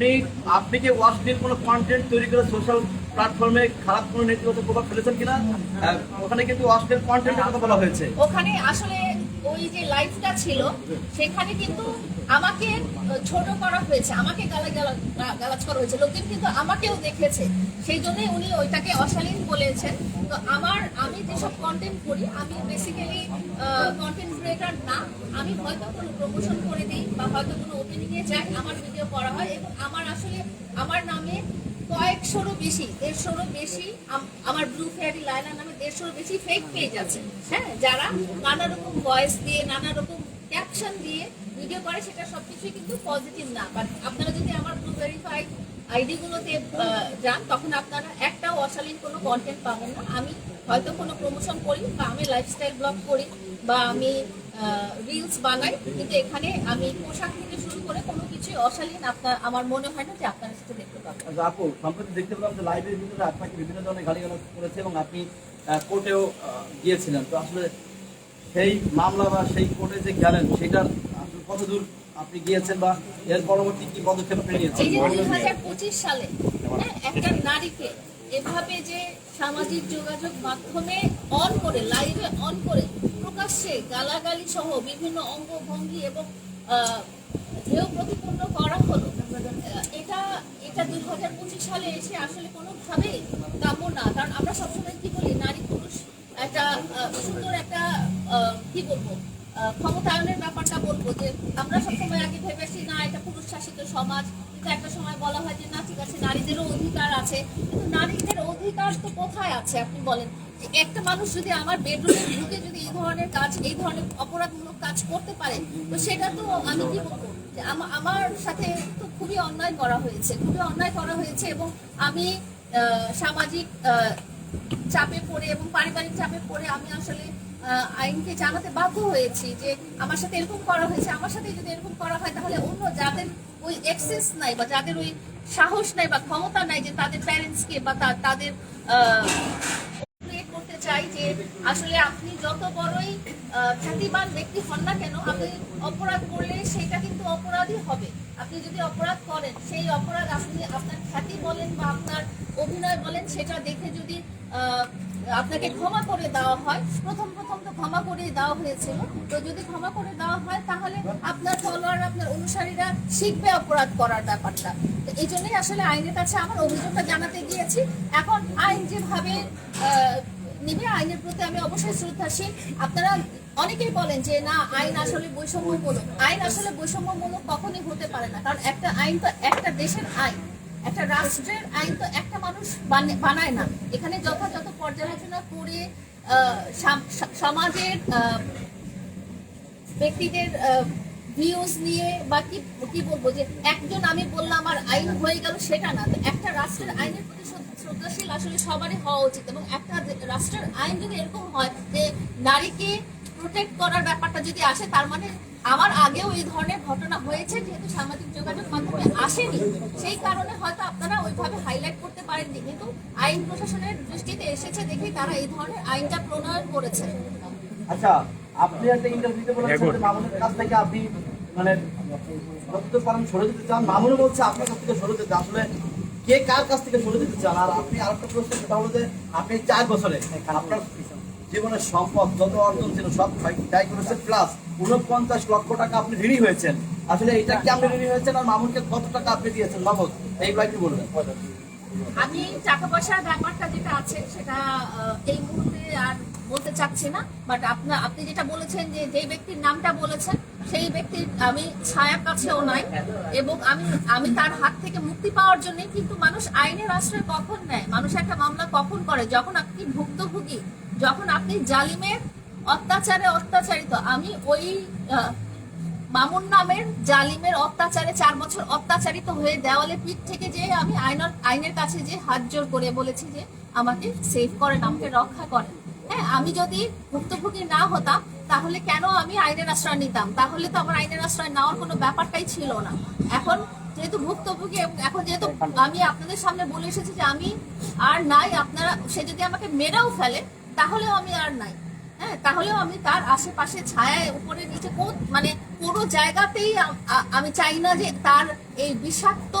আপনি আপনি কি ওয়াশ ডিল কোনো কন্টেন্ট তৈরি করে সোশ্যাল প্ল্যাটফর্মে খারাপ কোনো নেতিবাচক প্রভাব ফেলেছেন কিনা? ওখানে কিন্তু ওয়াশ ডিল কন্টেন্টের কথা বলা হয়েছে। ওখানে আসলে ওই যে লাইভটা ছিল, সেখানে কিন্তু আমাকে ছোট করা হয়েছে, আমাকে গালা গালা গালাজ করা হয়েছে। লোকজন কিন্তু আমাকেও দেখেছে। সেই জন্যই উনি ওইটাকে অশালীন বলেছেন। তো আমার, আমি যেসব কন্টেন্ট করি, আমি বেসিক্যালি কন্টেন্ট ক্রিয়েটার না, আমি হয়তো কোনো প্রমোশন করে দিই বা হয়তো কোনো ওপেনিংয়ে যাই, আমার ভিডিও করা হয় এবং আমার আসলে, আমার নামে কয়েকশোরও বেশি দেড়শোরও বেশি আমার ব্লু ফেয়ারি লাইনার নামে দেড়শোরও বেশি ফেক পেজ আছে। হ্যাঁ যারা নানা রকম ভয়েস দিয়ে নানা রকম ক্যাপশন দিয়ে ভিডিও করে সেটা সবকিছুই কিন্তু পজিটিভ না। বাট আপনারা যদি আমার ব্লু ভেরিফাইড আইডি গুলোতে আহ, যান তখন আপনারা একটাও অশালীন কোনো কন্টেন্ট পাবেন না। আমি হয়তো কোনো প্রমোশন করি বা আমি লাইফস্টাইল ব্লগ করি বা আমি রিলস বানাই। কিন্তু এখানে আমি পোশাক থেকে শুরু করে কোনো কিছুই অশালীন আপনার আমার মনে হয় না যে আপনারা সেটা দেখতে পাবেন আচ্ছা, আপু সম্প্রতি দেখতে পেলাম যে লাইভের ভিতরে আপনাকে বিভিন্ন ধরনের গালিগালাজ করেছে এবং আপনি কোর্টেও গিয়েছিলেন। তো আসলে সেই মামলা বা সেই কোর্টে যে গেলেন সেটার আসলে কতদূর আপনি গিয়েছেন বা এর পরবর্তী কি পদক্ষেপ আপনি নিয়েছেন? এই যে দুই হাজার পঁচিশ সালে হ্যাঁ, একটা নারীকে এভাবে যে সামাজিক যোগাযোগ মাধ্যমে অন করে লাইভে অন করে প্রকাশ্যে গালাগালি সহ বিভিন্ন অঙ্গভঙ্গি এবং হেয় প্রতিপন্ন করা হলো। এটা এটা দুই হাজার পঁচিশ সালে এসে আসলে কোনোভাবেই কাম্য না। কারণ আমরা সবসময় কি বলি, নারী পুরুষ একটা সুন্দর একটা কি বলব ক্ষমতায়নের ব্যাপারটা বলব যে আমরা সবসময় আগে ভেবেছি না, এটা পুরুষ শাসিত সমাজ। কিন্তু একটা সময় বলা হয় যে, না, ঠিক আছে, নারীদেরও অধিকার আছে। কিন্তু নারীদের অধিকার তো কোথায় আছে, আপনি বলেন? একটা মানুষ যদি আমার বেডরুমে ঢুকে যদি এই ধরনের কাজ, এই ধরনের অপরাধমূলক কাজ করতে পারে, তো সেটা তো আমি কি বলব? আমার সাথে তো খুবই অন্যায় করা হয়েছে, খুবই অন্যায় করা হয়েছে এবং আমি সামাজিক চাপে পড়ে এবং পারিবারিক চাপে পড়ে আমি আসলে আইনকে জানাতে বাধ্য হয়েছি যে আমার সাথে এরকম করা হয়েছে, আমার সাথে যদি এরকম করা হয় তাহলে অন্য যাদের ওই এক্সেস নাই বা যাদের ওই সাহস নাই বা ক্ষমতা নাই যে তাদের প্যারেন্টসকে বা তাদের চাই যে আসলে আপনি যত বড়ই আহ, খ্যাতিমান ব্যক্তি হন না কেন আপনি অপরাধ করলে সেটা কিন্তু অপরাধই হবে। আপনি যদি অপরাধ করেন সেই অপরাধ আপনি আপনার খ্যাতি বলেন বা আপনার অভিনয় বলেন সেটা দেখে যদি আপনাকে ক্ষমা করে দেওয়া হয় প্রথম প্রথম তো ক্ষমা করে দেওয়া হয়েছিল। তো যদি ক্ষমা করে দেওয়া হয় তাহলে আপনার ফলোয়ার আপনার অনুসারীরা শিখবে অপরাধ করার ব্যাপারটা। এই জন্যই আসলে আইনের কাছে আমার অভিযোগটা জানাতে গিয়েছি। এখন আইন যেভাবে নিবে, আইনের প্রতি আমি অবশ্যই শ্রদ্ধাশীল। আপনারা অনেকেই বলেন যে, না, আইন আসলে বৈষম্যমূলক। আইন আসলে বৈষম্যমূলক কখনই হতে পারে না। কারণ একটা আইন তো একটা দেশের আইন। একটা রাষ্ট্রের আইন তো একটা মানুষ বানে- বানায় না। এখানে যথাযথ পর্যালোচনা করে সমাজের ব্যক্তিদের ভিউজ নিয়ে বা কি কি বলব যে, একজন আমি বললাম আর আইন হয়ে গেল, সেটা না। একটা রাষ্ট্রের আইনের প্রতি শ্রদ্ধাশীল আসলে সবারই হওয়া উচিত এবং একটা রাষ্ট্রের আইন যদি এরকম হয় যে নারীকে প্রোটেক্ট করার ব্যাপারটা যদি আসে তার মানে আমার আগেও এই ধরনের ঘটনা হয়েছে যেহেতু সামাজিক যোগাযোগ মাধ্যমে আসেনি। সেই কারণে হয়তো আপনারা ওইভাবে হাইলাইট করতে পারেননি। কিন্তু আইন প্রশাসনের দৃষ্টিতে এসেছে দেখেই তারা এই ধরনের আইনটা প্রণয়ন করেছে। আচ্ছা আপনি একটা ইন্টারভিউতে বলেছেন যে মামুনের কাছ থেকে আপনি মানে যতদূর পারেন সরে যেতে চান। মামুনও বলছে আপনার কাছ থেকে সরে যেতে। আসলে কে কার কাছ থেকে চান? আর আপনি আরেকটা প্রশ্ন সেটা হলো যে, আপনি চার বছরে আপনার জীবনের সম্পদ, যত অর্জন ছিল, সব প্লাস উনপঞ্চাশ লক্ষ টাকা আপনি হয়েছেন। আসলে এটা কি হয়েছেন আর মামুনকে কত টাকা আপনি দিয়েছেন? নগদ এইগুলো একটু বলবেন আমি টাকা পয়সার ব্যাপারটা যেটা আছে, সেটা এই মুহূর্তে আর বলতে চাচ্ছি না বাট আপনি যেটা বলেছেন যে যে ব্যক্তির নামটা বলেছেন সেই ব্যক্তির আমি ছায়ার কাছেও নাই এবং আমি আমি তার হাত থেকে মুক্তি পাওয়ার জন্য কিন্তু মানুষ আইনের আশ্রয় কখন নেয়? মানুষ একটা মামলা কখন করে? যখন আপনি ভুক্তভোগী, যখন আপনি জালিমের অত্যাচারে অত্যাচারিত। আমি ওই মামুন নামের জালিমের অত্যাচারে চার বছর অত্যাচারিত হয়ে দেওয়ালে পিঠ থেকে যে আমি আইনের আইনের কাছে যে হাত জোর করে বলেছি যে আমাকে সেভ করেন, আমাকে রক্ষা করেন। হ্যাঁ আমি যদি ভুক্তভোগী না হতাম, তাহলে কেন আমি আইনের আশ্রয় নিতাম? তাহলে তো আমার আইনের আশ্রয় নেওয়ার কোনো ব্যাপারটাই ছিল না। এখন যেহেতু ভুক্তভোগী এখন যেহেতু আমি আপনাদের সামনে বলে এসেছি যে আমি আর নাই, আপনারা, সে যদি আমাকে মেরাও ফেলে, তাহলেও আমি আর নাই। হ্যাঁ তাহলেও আমি তার আশেপাশে ছায়ায়, উপরে, নিচে, কোন মানে কোনো জায়গাতেই আমি চাই না যে তার এই বিষাক্ত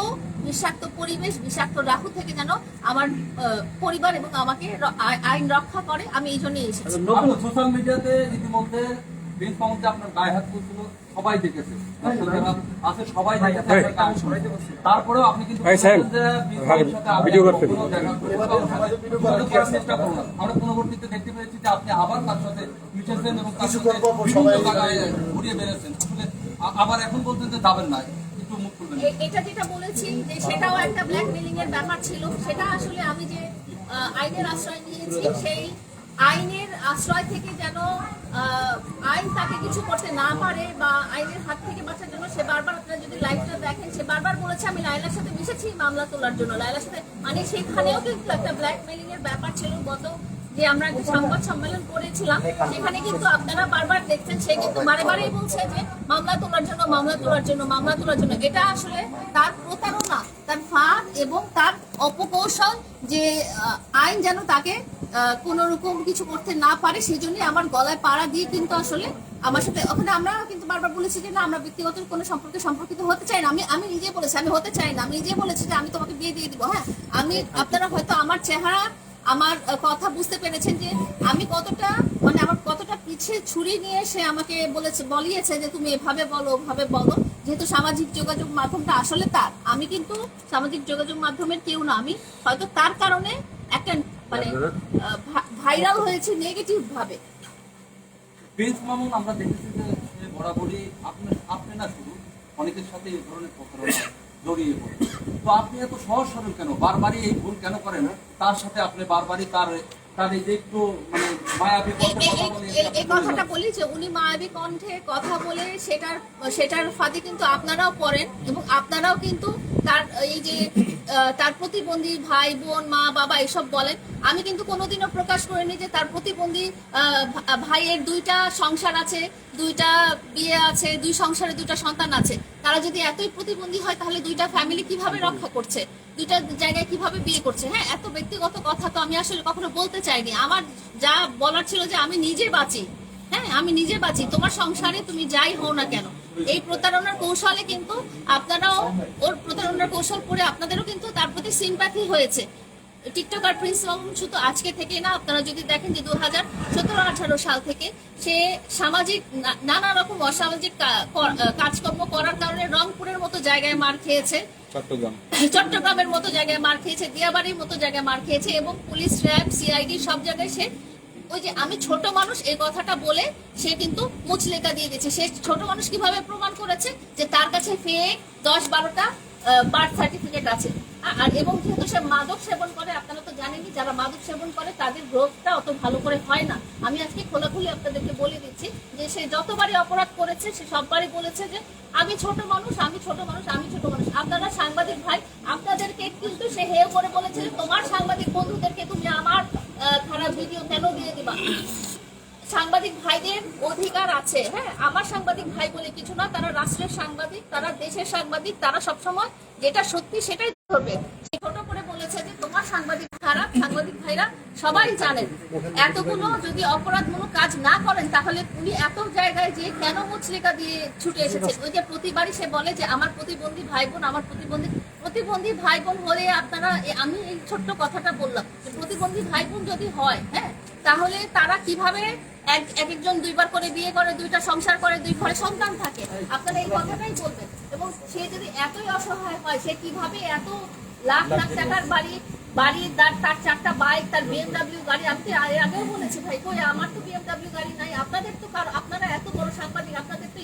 বিষাক্ত পরিবেশ বিষাক্ত রাহু থেকে যেন আমার আহ, পরিবার এবং আমাকে আইন রক্ষা করে। আমি এই জন্যই এসেছি। সোশ্যাল মিডিয়াতে ইতিমধ্যে প্রিন্স মাহমুদ আপনার গায়ে হাত তুলছিল সবাই দেখেছে। আছে সবাই দেখেছে আপনার গায়ে হাত তুলছিল। তারপরেও আপনি কিন্তু হ্যাঁ, ভিডিও করতে। আমরা পরবর্তীতে দেখতে পেয়েছি যে আপনি আবার তার সাথে মিশেছেন এবং তার সাথে ঘুরিয়ে বেড়েছেন আসলে আবার এখন বলছেন যে যাবেন না। এটা যেটা বলেছি যে সেটাও একটা ব্ল্যাকমেলিং এর ব্যাপার ছিল। সেটা আসলে আমি যে আইনের আশ্রয় নিয়েছি, সেই আইনের আশ্রয় থেকে যেন আইন তাকে কিছু করতে না পারে বা আইনের হাত থেকে বাঁচার জন্য সে বারবার আপনারা যদি লাইভটা দেখেন, সে বারবার বলেছে, আমি লাইলার সাথে মিশেছি, মামলা তোলার জন্য। লাইলার সাথে মানে সেখানেও কিন্তু একটা ব্ল্যাকমেলিং এর ব্যাপার ছিল গত যে আমরা সংবাদ সম্মেলন করেছিলাম, সেখানে কিন্তু আপনারা বারবার দেখছেন, সে কিন্তু বারে বারেই বলছে যে মামলা তোলার জন্য, মামলা তোলার জন্য, মামলা তোলার জন্য। এটা আসলে তার প্রতারণা, তার ফাঁদ এবং তার অপকৌশল যে আইন যেন তাকে কোন রকম কিছু করতে না পারে সেই জন্যই আমার গলায় পাড়া দিয়ে কিন্তু আসলে আমার সাথে ওখানে আমরা কিন্তু বারবার বলেছি যে, না, আমরা ব্যক্তিগত কোনো সম্পর্কে সম্পর্কিত হতে চাই না। আমি আমি নিজে বলেছি, আমি হতে চাই না, আমি নিজে বলেছি যে, আমি তোমাকে বিয়ে দিয়ে দিব। হ্যাঁ আমি, আপনারা হয়তো আমার চেহারা আমার কথা বুঝতে পেরেছেন যে আমি কতটা মানে আমার কতটা পিছে ছুরি নিয়ে সে আমাকে বলেছে বলিয়েছে যে তুমি এভাবে বলো ওভাবে বলো। যেহেতু সামাজিক যোগাযোগ মাধ্যমটা আসলে তার আমি কিন্তু সামাজিক যোগাযোগ মাধ্যমের কেউ না আমি হয়তো তার কারণে একটা মানে ভাইরাল হয়েছে নেগেটিভ ভাবে। প্রিন্স মামুন আমরা দেখেছি যে বরাবরই আপনি আপনি না শুধু অনেকের সাথে এই ধরনের প্রতারণা। জড়িয়ে পড়ে। তো আপনি এত সহজ সরল কেন? বারবারই এই ভুল কেন করেন? তার সাথে আপনি বারবারই তার তার এই যে একটু মানে মায়াবী এ- কণ্ঠে কথা বলে এই কথাটা বলি যে উনি মায়াবী কণ্ঠে কথা বলে সেটার সেটার ফাঁদে কিন্তু আপনারাও করেন এবং আপনারাও কিন্তু তার, এই যে তার প্রতিবন্ধী ভাই, বোন, মা, বাবা, এসব বলেন। আমি কিন্তু কোনোদিনও প্রকাশ করিনি যে তার প্রতিবন্ধী ভাইয়ের দুইটা সংসার আছে, দুইটা বিয়ে আছে, দুই সংসারে দুইটা সন্তান আছে। তারা যদি এতই প্রতিবন্ধী হয়, তাহলে দুইটা ফ্যামিলি কীভাবে রক্ষা করছে? দুইটা জায়গায় কীভাবে বিয়ে করছে? হ্যাঁ এত ব্যক্তিগত কথা তো আমি আসলে কখনো বলতে চাইনি। আমার যা বলার ছিল যে আমি নিজে বাঁচি। হ্যাঁ আমি নিজে বাঁচি। তোমার সংসারে তুমি যাই হও না কেন। এই প্রতারণার কৌশলে কিন্তু আপনারাও কৌশল করে আপনাদেরও কিন্তু তার প্রতি সিম্প্যাথি হয়েছে। টিকটকার প্রিন্স মামুন শুধু আজকে থেকে না আপনারা যদি দেখেন যে দু হাজার সতেরো আঠারো সাল থেকে সে সামাজিক নানা রকম অসামাজিক কাজকর্ম করার কারণে রংপুরের মতো জায়গায় মার খেয়েছে। চট্টগ্রাম। চট্টগ্রামের মতো জায়গায় মার খেয়েছে দিয়াবাড়ির মতো জায়গায় মার খেয়েছে এবং পুলিশ র্যাব সিআইডি সব জায়গায় সে ওই যে আমি ছোট মানুষ এই কথাটা বলে সে কিন্তু মুচলেকা দিয়ে দিয়েছে। সে ছোট মানুষ কীভাবে প্রমাণ করেছে? যে তার কাছে ফেক দশ বারোটা বার্থ সার্টিফিকেট আছে। আর এবং যেহেতু সে মাদক সেবন করে, আপনারা তো জানেনই, যারা মাদক সেবন করে, তাদের গ্রোথটা অত ভালো করে হয় না। আমি আজকে খোলাখুলি আপনাদেরকে বলে দিচ্ছি যে, সে যতবারই অপরাধ করেছে, সে সববারই বলেছে যে, আমি ছোট মানুষ, আমি ছোট মানুষ, আমি ছোট মানুষ। আপনারা সাংবাদিক ভাই, আপনাদেরকে কিন্তু সে হেয় করে বলেছে তোমার সাংবাদিক বন্ধুদেরকে তুমি আমার খারাপ ভিডিও কেন দিয়ে দিবা? সাংবাদিক ভাইদের অধিকার আছে। হ্যাঁ আমার সাংবাদিক ভাই বলে কিছু না, তারা রাষ্ট্রের সাংবাদিক, তারা দেশের সাংবাদিক, তারা সবসময় যেটা সত্যি সেটাই ধরবে। ছোট করে বলেছে যে, তোমার সাংবাদিক খারাপ সাংবাদিক ভাইরা সবাই জানেন। এতগুলো যদি অপরাধমূলক কাজ না করেন, তাহলে উনি এত জায়গায় যে কেন মুচলিকা দিয়ে ছুটে এসেছেন? ওই যে প্রতিবারই সে বলে যে, আমার প্রতিবন্ধী ভাই বোন আমার প্রতিবন্ধী প্রতিবন্ধী ভাই বোন হলে আপনারা আমি এই ছোট্ট কথাটা বললাম প্রতিবন্ধী ভাই বোন যদি হয় হ্যাঁ তাহলে তারা কীভাবে এক একজন দুইবার করে বিয়ে করে দুইটা সংসার করে দুই ঘরে সন্তান থাকে আপনারা এই কথাটাই বলবেন। এবং সে যদি এতই অসহায় হয় সে কীভাবে এত লাখ লাখ টাকার বাড়ি বাড়ির তার তার চারটা বাইক তার বিএমডাব্লিউ গাড়ি আমি আগেও বলেছি ভাই কই আমার তো বিএমডাব্লিউ গাড়ি নাই আপনাদের তো কারও আপনারা এত বড় সাংবাদিক আপনাদের তো